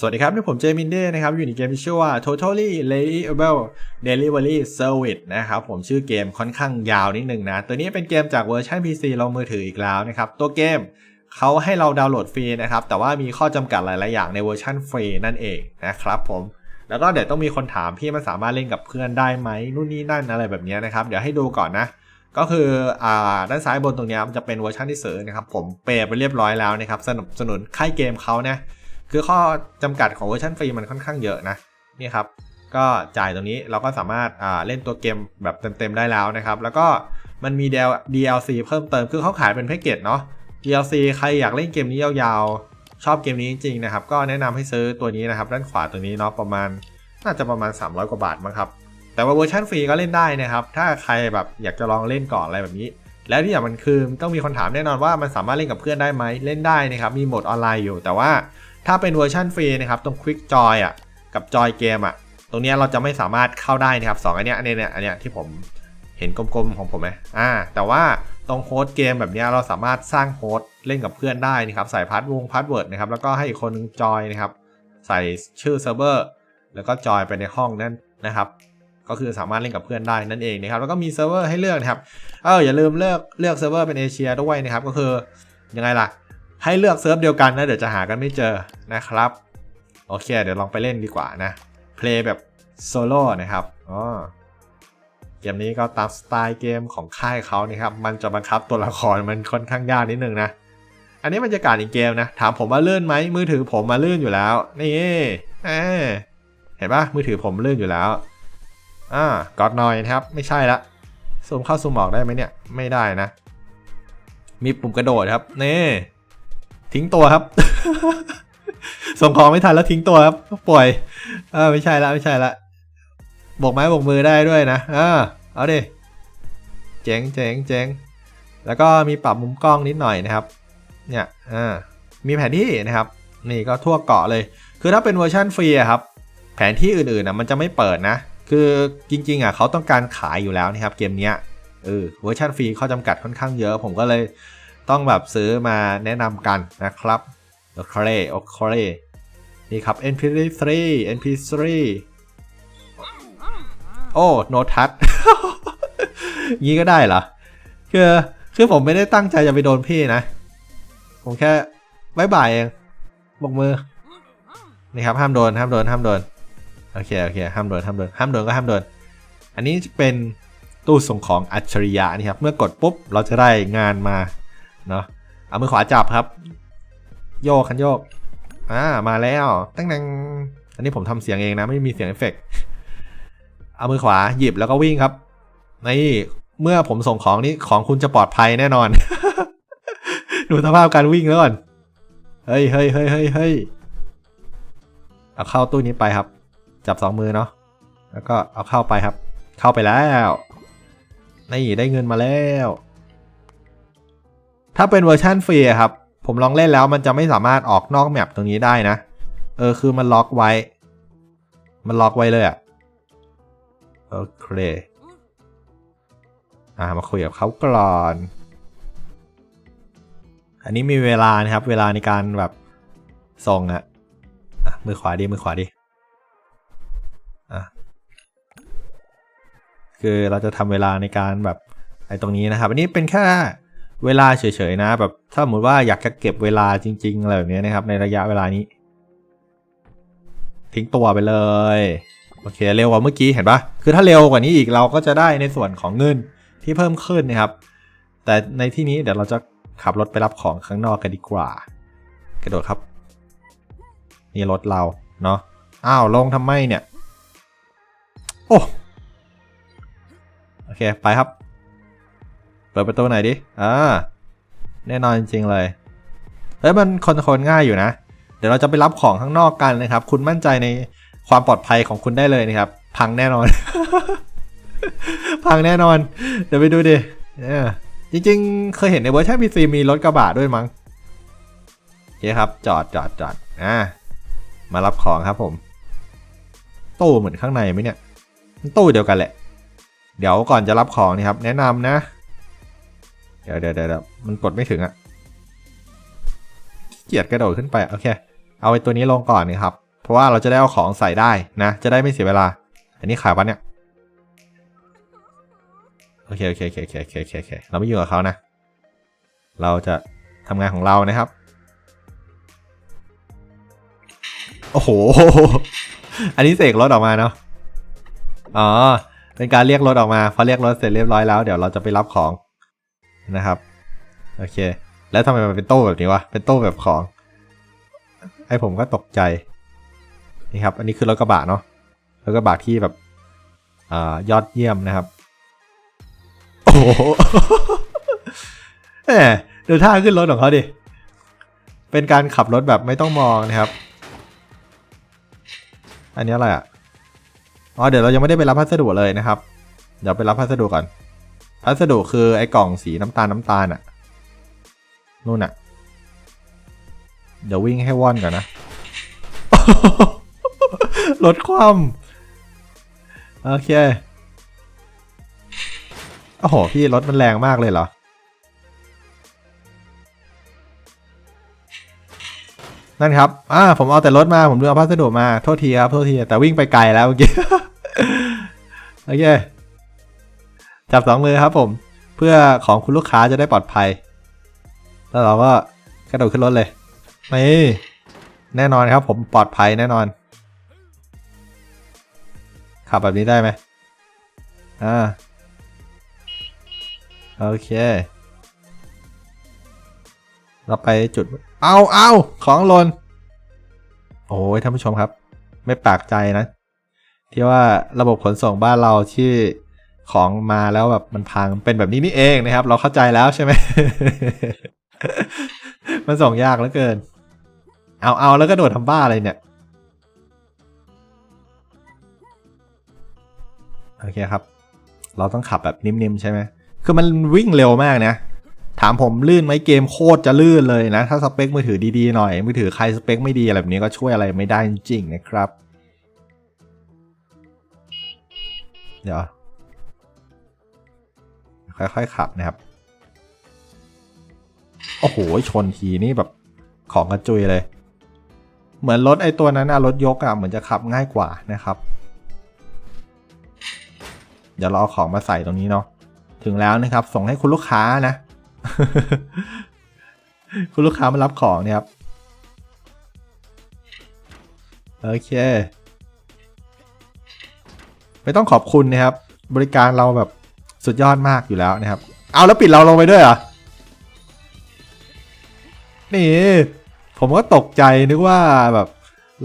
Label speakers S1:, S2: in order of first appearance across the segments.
S1: สวัสดีครับ นี่ผมเจมินเด้นะครับ อยู่ในเกมที่ชื่อว่า Totally Reliable Delivery Service นะครับ ผมชื่อเกมค่อนข้างยาวนิดนึงนะ ตัวนี้เป็นเกมจากเวอร์ชัน PC ลงมือถืออีกแล้วนะครับ ตัวเกมเขาให้เราดาวน์โหลดฟรีนะครับ แต่ว่ามีข้อจำกัดหลาย ๆ อย่างในเวอร์ชันฟรีนั่นเองนะครับผม แล้วก็เดี๋ยวต้องมีคนถามพี่มันสามารถเล่นกับเพื่อนได้ไหมนู่นนี่นั่นอะไรแบบนี้นะครับ เดี๋ยวให้ดูก่อนนะ ก็คืออ่าด้านซ้ายบนตรงนี้มันจะเป็นเวอร์ชันที่ซื้อนะครับ ผมเปย์ไปเรียบร้อยแล้วนะครับ สนับสนุนค่ายเกมเขานะ คือข้อจำกัดของเวอร์ชันฟรีมันค่อนข้างเยอะนะนี่ครับก็จ่ายตรงนี้เราก็สามารถเล่นตัวเกมแบบเต็มๆได้แล้วนะครับ แล้วก็มันมี DLC เพิ่มเติมคือเขาขายเป็นแพ็กเกจเนาะ DLC ใครอยากเล่นเกมนี้ยาวๆ ชอบเกมนี้จริงๆนะครับ ก็แนะนำให้ซื้อตัวนี้นะครับ ด้านขวาตัวนี้เนาะประมาณน่าจะประมาณ 300 กว่าบาทมั้งครับ แต่ว่าเวอร์ชันฟรีก็เล่นได้นะครับ ถ้าใครแบบอยากจะลองเล่นก่อนอะไรแบบนี้ แล้วที่อย่างมันคือต้องมีคนถามแน่นอนว่ามันสามารถเล่นกับเพื่อนได้ไหมเล่นได้นะครับมีโหมดออนไลน์อยู่แต่ว่า ถ้าเป็นเวอร์ชันฟรีนะครับตรง Quick Joy อะกับ Joy Game อะตรงนี้เราจะไม่สามารถเข้าได้นะครับสองอันเนี้ยอันเนี้ยเนี่ยอันเนี้ยที่ผมเห็นกลมๆของผมไหมอ่าแต่ว่าตรงโฮสต์เกมแบบเนี้ยเราสามารถสร้างโฮสต์เล่นกับเพื่อนได้นะครับใส่พาสวงพาสเวิร์ดนะครับแล้วก็ให้อีกคนนึงจอยนะครับใส่ชื่อเซิร์ฟเวอร์แล้วก็จอยไปในห้องนั้นนะครับก็คือสามารถเล่นกับเพื่อนได้นั่นเองนะครับแล้วก็มีเซิร์ฟเวอร์ให้เลือกนะครับเอออย่าลืมเลือกเลือกเซิร์ฟเวอร์เป็นเอเชียด้วยนะครับก็คือยังไงล่ะ ให้เลือกเซิร์ฟเดียวกันนะเดี๋ยวจะหากันไม่เจอนะครับ โอเค เดี๋ยวลองไปเล่นดีกว่านะ เพลย์แบบโซโล่นะครับอ๋อเกมนี้ก็ตามสไตล์เกมของค่ายเขานี่ครับ มันจะบังคับตัวละครมันค่อนข้างยากนิดนึงนะ อันนี้บรรยากาศอีกเกมนะ ถามผมว่าลื่นไหมมือถือผมมาลื่นอยู่แล้ว นี่เออเห็นปะมือถือผมลื่นอยู่แล้วอ่ากอดหน่อยนะครับ ไม่ใช่ละซูมเข้าซูมออกได้ไหมเนี่ย ไม่ได้นะ มีปุ่มกระโดดครับ นี่ ทิ้งตัวครับ ส่งของไม่ทันแล้วทิ้งตัวครับป่วยเออไม่ใช่ละไม่ใช่ละบกไม้บกมือได้ด้วยนะเออเอาดิเจ๋งเจ๋งเจ๋งแล้วก็มีปรับมุมกล้องนิดหน่อยนะครับ เนี่ยอ่ามีแผนที่นะครับ นี่ก็ทั่วเกาะเลย คือถ้าเป็นเวอร์ชันฟรีครับ แผนที่อื่นๆนะมันจะไม่เปิดนะ คือจริงๆอะเขาต้องการขายอยู่แล้วนะครับเกมเนี้ยเออเวอร์ชันฟรีข้อจำกัดค่อนข้างเยอะ ผมก็เลย ต้องแบบซื้อมาแนะนำกันนะครับโอเคโอเคนี่ครับ NP3 NP3 โอ้โนทัชงี้ก็ได้เหรอ คือคือผมไม่ได้ตั้งใจจะไปโดนพี่นะ ผมแค่บายบายเองบอกมือ นี่ครับห้ามโดนห้ามโดนห้ามโดน โอเคโอเคห้ามโดนห้ามโดนห้ามโดนก็ห้ามโดน อันนี้เป็นตู้ส่งของอัจฉริยะนี่ครับ เมื่อกดปุ๊บเราจะได้งานมา เนาะเอามือขวาจับครับ โยกคันโยกอ่ามาแล้วตั้งนังอันนี้ผมทำเสียงเองนะไม่มีเสียงเอฟเฟกต์เอามือขวาหยิบแล้วก็วิ่งครับนี่เมื่อผมส่งของนี้ของคุณจะปลอดภัยแน่นอนดูสภาพการวิ่งแล้วก่อนเฮ้ยเฮ้ยเฮ้ยเฮ้ยเฮ้ยเอาเข้าตู้นี้ไปครับ จับสองมือเนาะแล้วก็เอาเข้าไปครับ เข้าไปแล้วนี่ได้เงินมาแล้ว ถ้าเป็นเวอร์ชันฟรีครับ ผมลองเล่นแล้วมันจะไม่สามารถออกนอกแมปตรงนี้ได้นะ เออคือมันล็อกไว้ มันล็อกไว้เลยอะโอเค อ่ามาคุยกับเขาก่อน อันนี้มีเวลานะครับ เวลาในการแบบส่งอะอะมือขวาดีมือขวาดีอะคือเราจะทำเวลาในการแบบไอ้ตรงนี้นะครับ อันนี้เป็นแค่ เวลาเฉยๆนะ แบบถ้าสมมติว่าอยากจะเก็บเวลาจริงๆอะไรแบบนี้นะครับ ในระยะเวลานี้ ทิ้งตัวไปเลยโอเคเร็วกว่าเมื่อกี้เห็นปะคือถ้าเร็วกว่านี้อีกเราก็จะได้ในส่วนของเงินที่เพิ่มขึ้นนะครับ แต่ในที่นี้เดี๋ยวเราจะขับรถไปรับของข้างนอกกันดีกว่า กระโดดครับ นี่รถเราเนาะอ้าวลงทำไมเนี่ย โอ้โอเค ไปครับ ปิดประตูหน่อยดิอ่าแน่นอนจริงๆเลยเฮ้ยมันคอนโทรลง่ายอยู่นะ เดี๋ยวเราจะไปรับของข้างนอกกันนะครับ คุณมั่นใจในความปลอดภัยของคุณได้เลยนะครับ พังแน่นอน พังแน่นอน เดี๋ยวไปดูดิเนี่ยจริงๆ เคยเห็นในเวอร์ชัน PC มีรถกระบะด้วยมั้งโอเคครับ จอดจอดจอดอ่ามารับของครับผม ตู้เหมือนข้างในไหมเนี่ย ตู้เดียวกันแหละ เดี๋ยวก่อนจะรับของนี่ครับ แนะนำนะ ดี๋ยวเดี๋ยวเดี๋ยวมันกดไม่ถึงอะเกียจกระโดดขึ้นไปโอเค เอาไอ้ตัวนี้ลงก่อนนะครับ เพราะว่าเราจะได้เอาของใส่ได้นะ จะได้ไม่เสียเวลา อันนี้ขายปะเนี่ยโอเคโอเคโอเคโอเคโอเคโอเคโอเคเราไม่อยุ่กับเขานะ เราจะทำงานของเรานะครับ โอ้โห อันนี้เสกรถออกมาเนาะอ๋อเป็นการเรียกรถออกมาพอเรียกรถเสร็จเรียบร้อยแล้วเดี๋ยวเราจะไปรับของ นะครับ โอเค แล้วทำไมมันเป็นโต้แบบนี้วะ เป็นโต้แบบของ ไอผมก็ตกใจ นี่ครับ อันนี้คือรถกระบะเนาะ รถกระบะที่แบบอายอดเยี่ยมนะครับ โอ้โหแหมดูท่าขึ้นรถของเขาดิ เป็นการขับรถแบบไม่ต้องมองนะครับ อันนี้อะไรอะ อ๋อ เดี๋ยวเรายังไม่ได้ไปรับพัสดุเลยนะครับ เดี๋ยวไปรับพัสดุก่อน พัสดุคือไอ้กล่องสีน้ำตาลน้ำตาลอะนู่นอะเดี๋ยววิ่งให้ว่อนก่อนนะลดความโอเคโอ้โห พี่รถมันแรงมากเลยเหรอ นั่นครับ อ่า ผมเอาแต่รถมา ผมลืมเอาพัสดุมา โทษทีครับ โทษที แต่วิ่งไปไกลแล้วเมื่อกี้ โอเค จับสองมือครับผม เพื่อของคุณลูกค้าจะได้ปลอดภัย แล้วเราก็กระโดดขึ้นรถเลยนี่แน่นอนครับผมปลอดภัยแน่นอน ขับแบบนี้ได้ไหมอ่าโอเค เราไปจุด เอาเอาของหลนโอ้ยท่านผู้ชมครับ ไม่แปลกใจนะ ที่ว่าระบบขนส่งบ้านเราที่ ของมาแล้วแบบมันพังเป็นแบบนี้นี่เองนะครับ เราเข้าใจแล้วใช่ไหมมันส่งยากเหลือเกิน เอาเอาแล้วก็โดดทำบ้าอะไรเนี่ย โอเคครับ เราต้องขับแบบนิ่มๆใช่ไหมคือมันวิ่งเร็วมากนะ ถามผมลื่นไหมเกมโคตรจะลื่นเลยนะ ถ้าสเปคมือถือดีๆหน่อย มือถือใครสเปคไม่ดีอะไรแบบนี้ก็ช่วยอะไรไม่ได้จริงๆนะครับ เดี๋ยว ค่อยๆขับนะครับ โอ้โห ชนทีนี่แบบของกระจุยเลย เหมือนรถไอตัวนั้นอะรถยกอะเหมือนจะขับง่ายกว่านะครับ เดี๋ยวเราเอาของมาใส่ตรงนี้เนาะ ถึงแล้วนะครับ ส่งให้คุณลูกค้านะ คุณลูกค้ามารับของเนี่ยครับ โอเค ไม่ต้องขอบคุณนะครับ บริการเราแบบ สุดยอดมากอยู่แล้วนะครับ เอาแล้วปิดเราลงไปด้วยเหรอ นี่ ผมก็ตกใจนึกว่าแบบ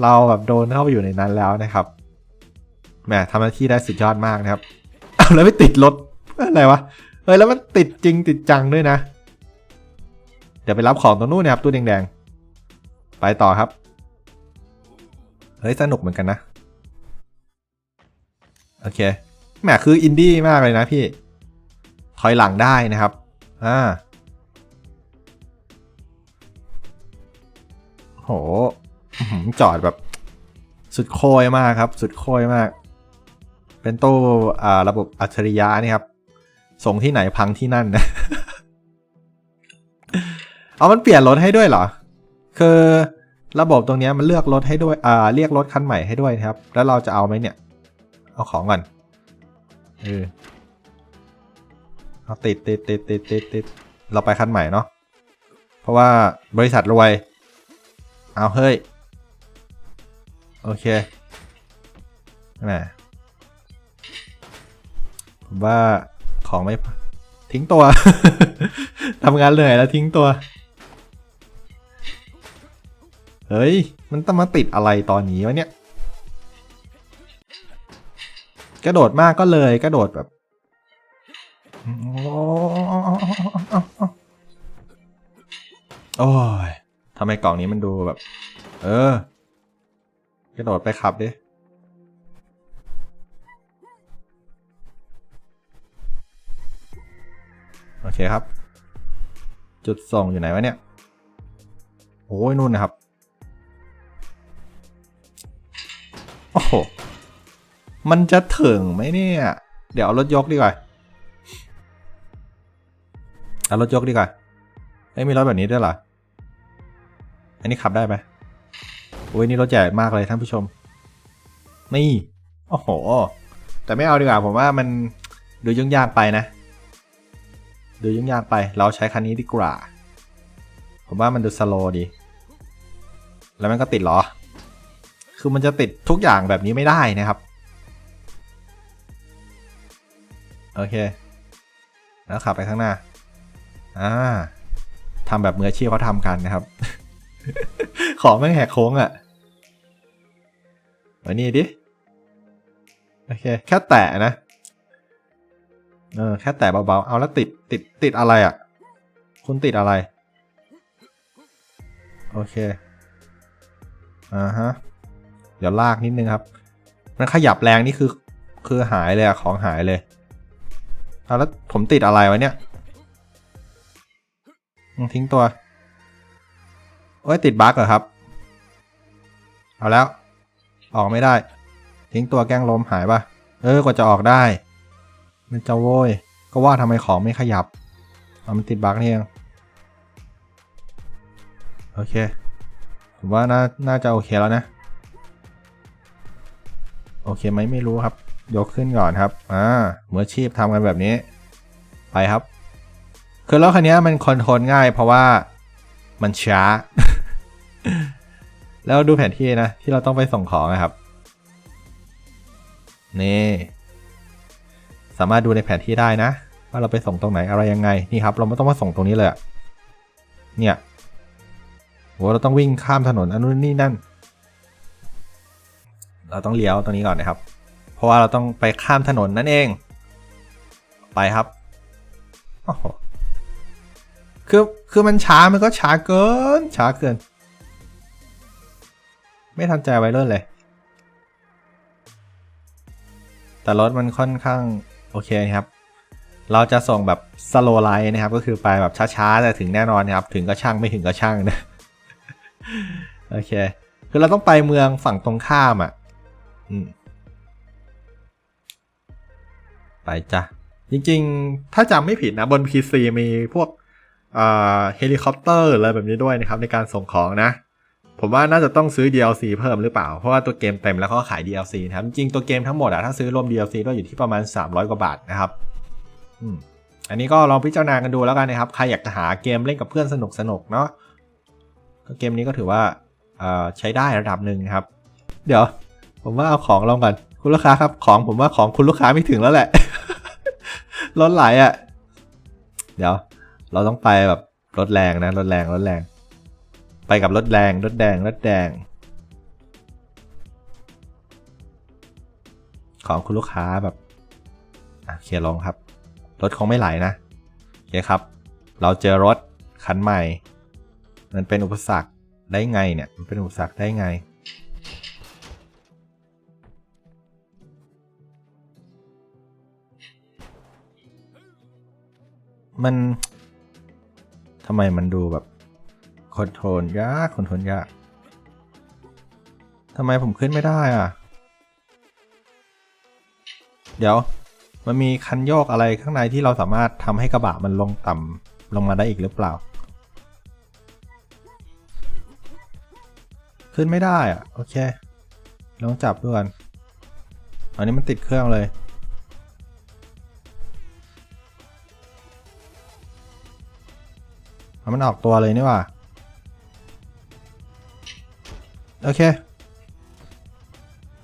S1: เราแบบโดนเข้าไปอยู่ในนั้นแล้วนะครับแหมทำหน้าที่ได้สุดยอดมากนะครับ เอาแล้วไม่ติดรถอะไรวะ เฮ้ยแล้วมันติดจริงติดจังด้วยนะ เดี๋ยวไปรับของตรงนู้นนะครับตู้แดงๆ ไปต่อครับ เฮ้ยสนุกเหมือนกันนะ โอเคแหมคืออินดี้มากเลยนะพี่ ถอยหลังได้นะครับอ่าโหจอดแบบสุดโคยมากครับ สุดโคยมาก เป็นตู้อ่าระบบอัจฉริยะนี่ครับส่งที่ไหนพังที่นั่นนะเอามันเปลี่ยนรถให้ด้วยเหรอ คือระบบตรงนี้มันเลือกรถให้ด้วย อ่า เรียกรถคันใหม่ให้ด้วยครับ แล้วเราจะเอาไหมเนี่ย เอาของก่อน เออ เอาติดติดติดติดติดติดเราไปคันใหม่เนาะเพราะว่าบริษัทรวย เอาเฮ้ย โอเคแหมผมว่าของไม่ทิ้งตัวทำงานเหนื่อยแล้วทิ้งตัว เฮ้ย มันต้องมาติดอะไรตอนนี้วะเนี่ย กระโดดมากก็เลยกระโดดแบบ โอ้ยทำไมกล่องนี้มันดูแบบ เออกระโดดไปขับดิโอเคครับ จุดส่งอยู่ไหนวะเนี่ยโอ้ยนู่นนะครับ โอ้โหมันจะถึงไหมเนี่ย เดี๋ยวเอารถยกดีกว่า เอารถยกดีกว่าไม่มีรถแบบนี้ด้วยเหรอ อันนี้ขับได้ไหมโอ้ยนี่รถใหญ่มากเลยท่านผู้ชม นี่ โอ้โห แต่ไม่เอาดีกว่าผมว่ามันดูยุ่งยากไปนะ ดูยุ่งยากไป เราใช้คันนี้ดีกว่า ผมว่ามันดูสโลว์ดี แล้วมันก็ติดเหรอ คือมันจะติดทุกอย่างแบบนี้ไม่ได้นะครับ โอเค แล้วขับไปข้างหน้า อ่าทำแบบมืออาชีพเขาทำกันนะครับ ของแม่งแหกโค้งอะ่ะมานี่ดิ โอเค แค่แตะนะ เออ แค่แตะเบาๆ เอาแล้วติด ติด ติดอะไรอะ่ะ คุณติดอะไร โอเค อ่าฮะ เดี๋ยวลากนิดนึงครับ มันขยับแรงนี่คือ คือหายเลยอะของหายเลย เอาแล้วผมติดอะไรวะเนี่ย ทิ้งตัว โอ้ยติดบั๊กเหรอครับ เอาแล้ว ออกไม่ได้ ทิ้งตัวแกล้งล้มหายปะเออกว่าจะออกได้ มันจะโว้ย ก็ว่าทำไมของไม่ขยับเอามันติดบั๊กนี่เองโอเค ผมว่าน่าน่าจะโอเคแล้วนะ โอเคไหมไม่รู้ครับ ยกขึ้นก่อนครับ อ่ามืออาชีพทำกันแบบนี้ ไปครับ คือรถคันนี้มันคอนโทรลง่ายเพราะว่ามันช้า แล้วดูแผนที่นะ ที่เราต้องไปส่งของนะครับ นี่ สามารถดูในแผนที่ได้นะ ว่าเราไปส่งตรงไหนอะไรยังไง นี่ครับ เราไม่ต้องมาส่งตรงนี้เลยเนี่ยโหเราต้องวิ่งข้ามถนนอันนู้นนี่นั่น เราต้องเลี้ยวตรงนี้ก่อนนะครับ เพราะว่าเราต้องไปข้ามถนนนั่นเอง ไปครับโอ้โห คือคือมันช้ามันก็ช้าเกิน ช้าเกิน ไม่ทันใจไว้เรื่นเลย แต่รถมันค่อนข้าง โอเคครับ เราจะส่งแบบสโลไลท์นะครับ ก็คือไปแบบช้าๆแต่ถึงแน่นอนครับ ถึงก็ช่างไม่ถึงก็ช่างนะโอเค คือเราต้องไปเมืองฝั่งตรงข้ามอะไปจ้ะจริงๆ ถ้าจำไม่ผิดนะบน PC มีพวก เฮลิคอปเตอร์อะไรแบบนี้ด้วยนะครับในการส่งของนะ ผมว่าน่าจะต้องซื้อ DLC เพิ่มหรือเปล่า เพราะว่าตัวเกมเต็มแล้วเขาก็ขาย DLC นะครับจริงตัวเกมทั้งหมดอะถ้าซื้อรวม DLC ก็อยู่ที่ประมาณ 300 กว่าบาทนะครับอันนี้ก็ลองพิจารณากันดูแล้วกันนะครับ ใครอยากจะหาเกมเล่นกับเพื่อนสนุกๆเนาะก็เกมนี้ก็ถือว่าใช้ได้ระดับหนึ่งครับ เดี๋ยว ผมว่าเอาของลองก่อนคุณลูกค้าครับของผมว่าของคุณลูกค้าไม่ถึงแล้วแหละรถไหลอะ่ะ เดี๋ยว เราต้องไปแบบรถแรงนะรถแรงรถแรง ไปกับรถแรงรถแดงรถแดง ของคุณลูกค้าแบบอะเคลียร์ลงครับ รถคงไม่ไหลนะโอเคครับ เราเจอรถคันใหม่ มันเป็นอุปสรรคได้ไงเนี่ยมันเป็นอุปสรรคได้ไงมัน ทำไมมันดูแบบคอนโทรลยากคอนโทรลยากทำไมผมขึ้นไม่ได้อะ เดี๋ยว มันมีคันโยกอะไรข้างในที่เราสามารถทำให้กระบะมันลงต่ำลงมาได้อีกหรือเปล่า ขึ้นไม่ได้อะ โอเคลองจับดูก่อนอันนี้มันติดเครื่องเลย มันออกตัวเลยนี่ว่า โอเค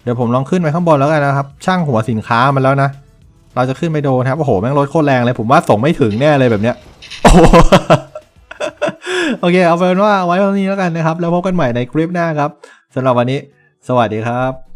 S1: เดี๋ยวผมลองขึ้นไปข้างบนแล้วกันนะครับ ช่างหัวสินค้ามันแล้วนะ เราจะขึ้นไปโดนะครับ โอ้โห แม่งรถโคตรแรงเลย ผมว่าส่งไม่ถึงแน่เลยแบบเนี้ย โอ้โอเค เอาเป็นว่าไว้วันนี้แล้วกันนะครับ แล้วพบกันใหม่ในคลิปหน้าครับสำหรับวันนี้ สวัสดีครับ